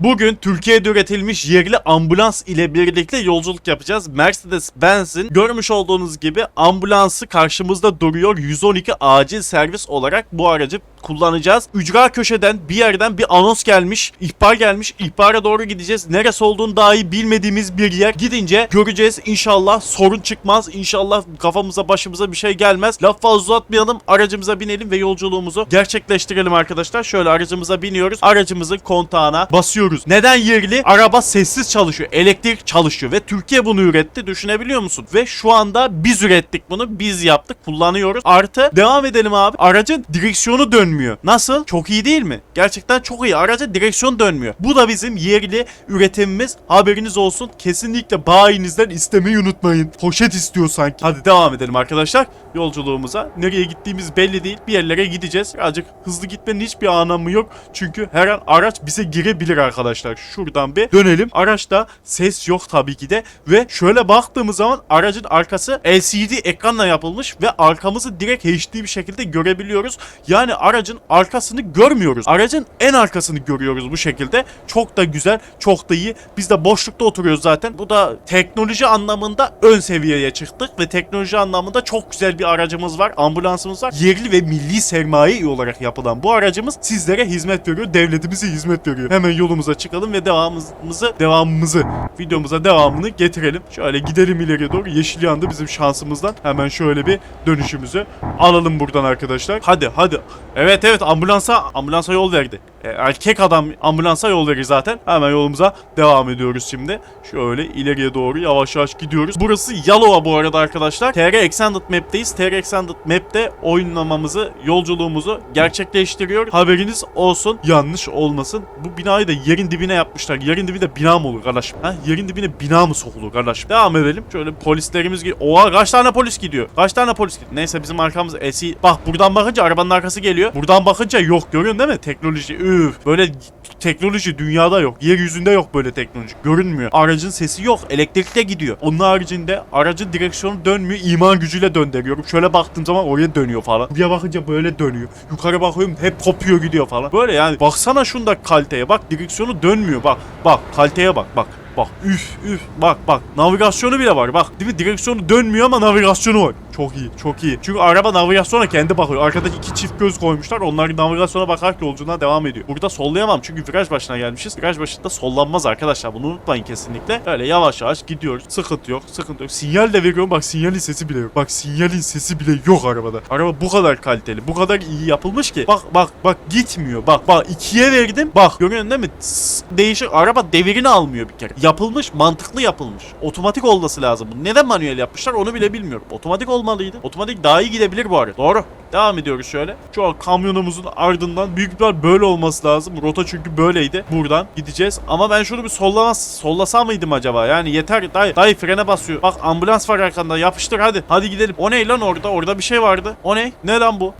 Bugün Türkiye'de üretilmiş yerli ambulans ile birlikte yolculuk yapacağız. Mercedes-Benz'in görmüş olduğunuz gibi ambulansı karşımızda duruyor. 112 acil servis olarak bu aracı kullanacağız. Ücra köşeden bir yerden bir anons gelmiş, ihbar gelmiş. İhbara doğru gideceğiz. Neresi olduğunu dahi bilmediğimiz bir yer. Gidince göreceğiz. İnşallah sorun çıkmaz. İnşallah kafamıza başımıza bir şey gelmez. Laf fazla uzatmayalım. Aracımıza binelim ve yolculuğumuzu gerçekleştirelim arkadaşlar. Şöyle aracımıza biniyoruz. Aracımızın kontağına basıyoruz. Neden yerli? Araba sessiz çalışıyor. Elektrik çalışıyor ve Türkiye bunu üretti. Düşünebiliyor musun? Ve şu anda biz ürettik bunu. Biz yaptık. Kullanıyoruz. Artı devam edelim abi. Aracın direksiyonu dönmüyor. Nasıl? Çok iyi değil mi? Gerçekten çok iyi. Aracın direksiyon dönmüyor. Bu da bizim yerli üretimimiz. Haberiniz olsun. Kesinlikle bayinizden istemeyi unutmayın. Poşet istiyor sanki. Hadi devam edelim arkadaşlar. Yolculuğumuza. Nereye gittiğimiz belli değil. Bir yerlere gideceğiz. Birazcık hızlı gitmenin hiçbir anlamı yok. Çünkü her an araç bize girebilir arkadaşlar. Şuradan bir dönelim. Araçta ses yok tabii ki de. Ve şöyle baktığımız zaman aracın arkası LCD ekranla yapılmış ve arkamızı direkt HD bir şekilde görebiliyoruz. Yani aracın arkasını görmüyoruz. Aracın en arkasını görüyoruz bu şekilde. Çok da güzel, çok da iyi. Biz de boşlukta oturuyoruz zaten. Bu da teknoloji anlamında ön seviyeye çıktık ve teknoloji anlamında çok güzel bir aracımız var. Ambulansımız var. Yerli ve milli sermaye olarak yapılan bu aracımız sizlere hizmet veriyor. Devletimize hizmet veriyor. Hemen yolumuza çıkalım ve devamımızı devamımızı videomuza devamını getirelim. Şöyle gidelim ileriye doğru. Yeşil yandı bizim şansımızdan. Hemen şöyle bir dönüşümüzü alalım buradan arkadaşlar. Hadi hadi. Evet evet ambulansa ambulansa yol verdi. E, erkek adam ambulansa yol zaten. Hemen yolumuza devam ediyoruz şimdi. Şöyle ileriye doğru yavaş yavaş gidiyoruz. Burası Yalova bu arada arkadaşlar. TR Extended Map'teyiz. TR Extended Map'te oyunlamamızı, yolculuğumuzu gerçekleştiriyor. Haberiniz olsun. Yanlış olmasın. Bu binayı da yerin dibine yapmışlar. Yerin dibinde bina mı olur kardeşim? Ha? Yerin dibine bina mı sokulur kardeşim? Devam edelim. Şöyle polislerimiz gidiyor. Oha kaç tane polis gidiyor? Kaç tane polis gidiyor? Neyse bizim arkamız esi. Bak buradan bakınca arabanın arkası geliyor. Buradan bakınca yok. Görüyorsun değil mi? Teknoloji. Üf. Böyle teknoloji dünyada yok. Yeryüzünde yok böyle teknoloji. Görünmüyor. Aracın sesi yok. Elektrikle gidiyor. Onun haricinde aracın direksiyonu dönmüyor. İman gücüyle döndürüyorum. Şöyle baktığım zaman oraya dönüyor falan. Buraya bakınca böyle dönüyor. Yukarı bakıyorum hep kopuyor gidiyor falan. Böyle yani. Baksana şunda kaliteye. Bak direksiyonu dönmüyor. Bak. Bak kaliteye bak. Bak. Bak üf üf bak bak navigasyonu bile var bak değil mi direksiyonu dönmüyor ama navigasyonu var çok iyi çok iyi. Çünkü araba navigasyona kendi bakıyor. Arkadaki iki çift göz koymuşlar. Onlar navigasyona bakarak yolculuğuna devam ediyor. Burada sollayamam çünkü viraj başına gelmişiz. Viraj başında sollanmaz arkadaşlar. Bunu unutmayın kesinlikle. Öyle yavaş yavaş gidiyoruz. Sıkıntı yok sıkıntı yok. Sinyal de veriyorum. Bak sinyalin sesi bile yok. Bak sinyalin sesi bile yok arabada. Araba bu kadar kaliteli bu kadar iyi yapılmış ki. Bak bak bak gitmiyor. Bak bak ikiye verdim. Bak görüyorsun değil mi? Tss, değişik. Araba devirini almıyor bir kere. Yapılmış mantıklı yapılmış. Otomatik olması lazım. Neden manuel yapmışlar onu bile bilmiyorum. Otomatik olmalıydı otomatik daha iyi gidebilir bu arada doğru Devam ediyoruz şöyle. Şu an kamyonumuzun ardından büyük ihtimal böyle olması lazım. Rota çünkü böyleydi. Buradan gideceğiz. Ama ben şunu bir sollamaz, sollasam mıydım acaba? Yani yeter. Dayı, dayı frene basıyor. Bak ambulans var arkanda. Yapıştır hadi. Hadi gidelim. O ne lan orada? Orada bir şey vardı. O ne? Ne lan bu?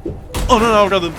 Onun avradım.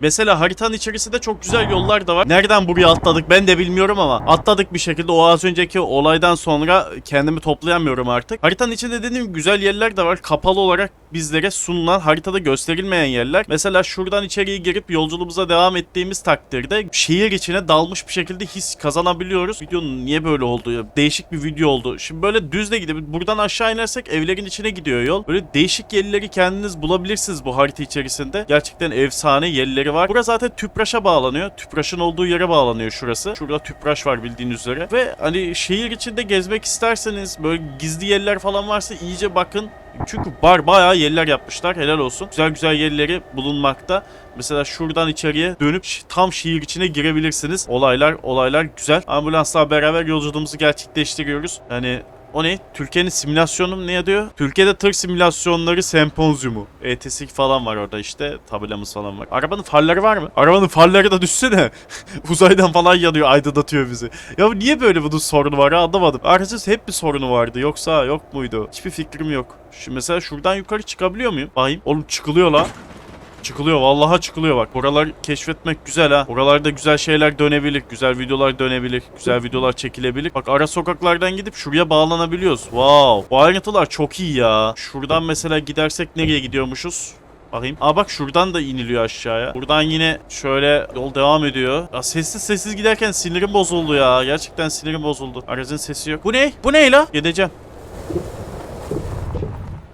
Mesela haritanın içerisinde çok güzel yollar da var. Nereden buraya atladık ben de bilmiyorum ama atladık bir şekilde. O az önceki olaydan sonra kendimi toplayamıyorum artık. Haritanın içinde dediğim güzel yerler de var. Kapalı olarak bizlere sunulan haritada gösterilmeyen yerler. Mesela şuradan içeriye girip yolculuğumuza devam ettiğimiz takdirde şehir içine dalmış bir şekilde his kazanabiliyoruz. Videonun niye böyle oldu ya? Değişik bir video oldu. Şimdi böyle düz de gidip buradan aşağı inersek evlerin içine gidiyor yol. Böyle değişik yerleri kendiniz bulabilirsiniz bu harita içerisinde. Gerçekten efsane yerleri var. Burası zaten Tüpraş'a bağlanıyor. Tüpraş'ın olduğu yere bağlanıyor şurası. Şurada Tüpraş var bildiğiniz üzere. Ve hani şehir içinde gezmek isterseniz böyle gizli yerler falan varsa iyice bakın. Çünkü bar bayağı yerler yapmışlar. Helal olsun. Güzel güzel yerleri bulunmakta. Mesela şuradan içeriye dönüp tam şehir içine girebilirsiniz. Olaylar olaylar güzel. Ambulansla beraber yolculuğumuzu gerçekleştiriyoruz. Yani o ne? Türkiye'nin simülasyonu mu ne diyor? Türkiye'de tır simülasyonları sempozyumu. ETS falan var orada işte. Tabelamız falan var. Arabanın farları var mı? Arabanın farları da düşsene. Uzaydan falan yanıyor aydınlatıyor bizi. Ya niye böyle bunun sorunu var ya anlamadım. Aracın hep bir sorunu vardı. Yoksa yok muydu? Hiçbir fikrim yok. Şu mesela şuradan yukarı çıkabiliyor muyum? Bakayım. Oğlum çıkılıyor lan. Çıkılıyor vallahi çıkılıyor bak. Buralar keşfetmek güzel ha. Buralarda güzel şeyler dönebilir. Güzel videolar dönebilir. Güzel videolar çekilebilir. Bak ara sokaklardan gidip şuraya bağlanabiliyoruz. Wow. Bu ayrıntılar çok iyi ya. Şuradan mesela gidersek nereye gidiyormuşuz? Bakayım. Aa bak şuradan da iniliyor aşağıya. Buradan yine şöyle yol devam ediyor. Ya sessiz sessiz giderken sinirim bozuldu ya. Gerçekten sinirim bozuldu. Aracın sesi yok. Bu ne? Bu ne la? Gideceğim.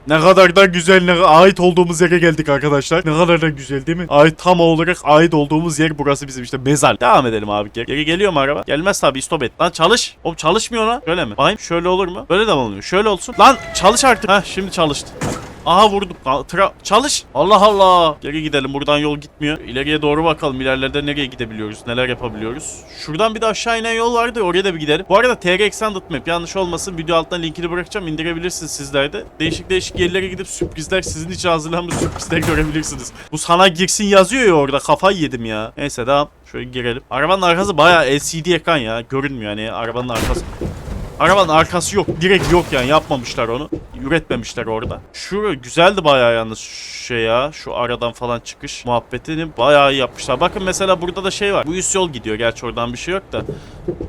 Ne kadar da güzel, ne ait olduğumuz yere geldik arkadaşlar. Ne kadar da güzel değil mi? Ait tam olarak ait olduğumuz yer burası bizim işte mezar. Devam edelim abi. Geri, geliyor mu araba? Gelmez tabii stop et. Lan çalış. Oğlum çalışmıyor lan. Şöyle mi? Bakayım şöyle olur mu? Böyle de olmuyor? Şöyle olsun. Lan çalış artık. Heh şimdi çalıştı. Aha vurdum. Tra çalış. Allah Allah. Geri gidelim. Buradan yol gitmiyor. İleriye doğru bakalım. İlerlerde nereye gidebiliyoruz? Neler yapabiliyoruz? Şuradan bir de aşağı inen yol vardı. Oraya da bir gidelim. Bu arada TR Extended Map yanlış olmasın. Video altına linkini bırakacağım. indirebilirsiniz sizler de. Değişik değişik yerlere gidip sürprizler sizin için hazırlanmış sürprizler görebilirsiniz. Bu sana girsin yazıyor ya orada. Kafayı yedim ya. Neyse devam. Şöyle girelim. Arabanın arkası bayağı LCD ekran ya. Görünmüyor hani arabanın arkası. Arabanın arkası yok. Direkt yok yani yapmamışlar onu. Üretmemişler orada. Şu güzeldi bayağı yalnız şey ya. Şu aradan falan çıkış muhabbetini bayağı iyi yapmışlar. Bakın mesela burada da şey var. Bu üst yol gidiyor. Gerçi oradan bir şey yok da.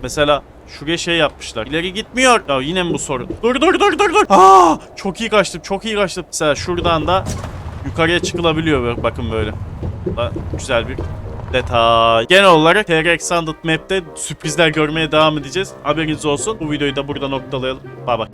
Mesela şuraya şey yapmışlar. İleri gitmiyor. Ya yine mi bu sorun? Dur dur dur dur dur. Aa, çok iyi kaçtım. Çok iyi kaçtım. Mesela şuradan da yukarıya çıkılabiliyor. Bakın böyle. Güzel bir detay. Genel olarak TR Extended Map'te sürprizler görmeye devam edeceğiz. Haberiniz olsun. Bu videoyu da burada noktalayalım. Bay bay.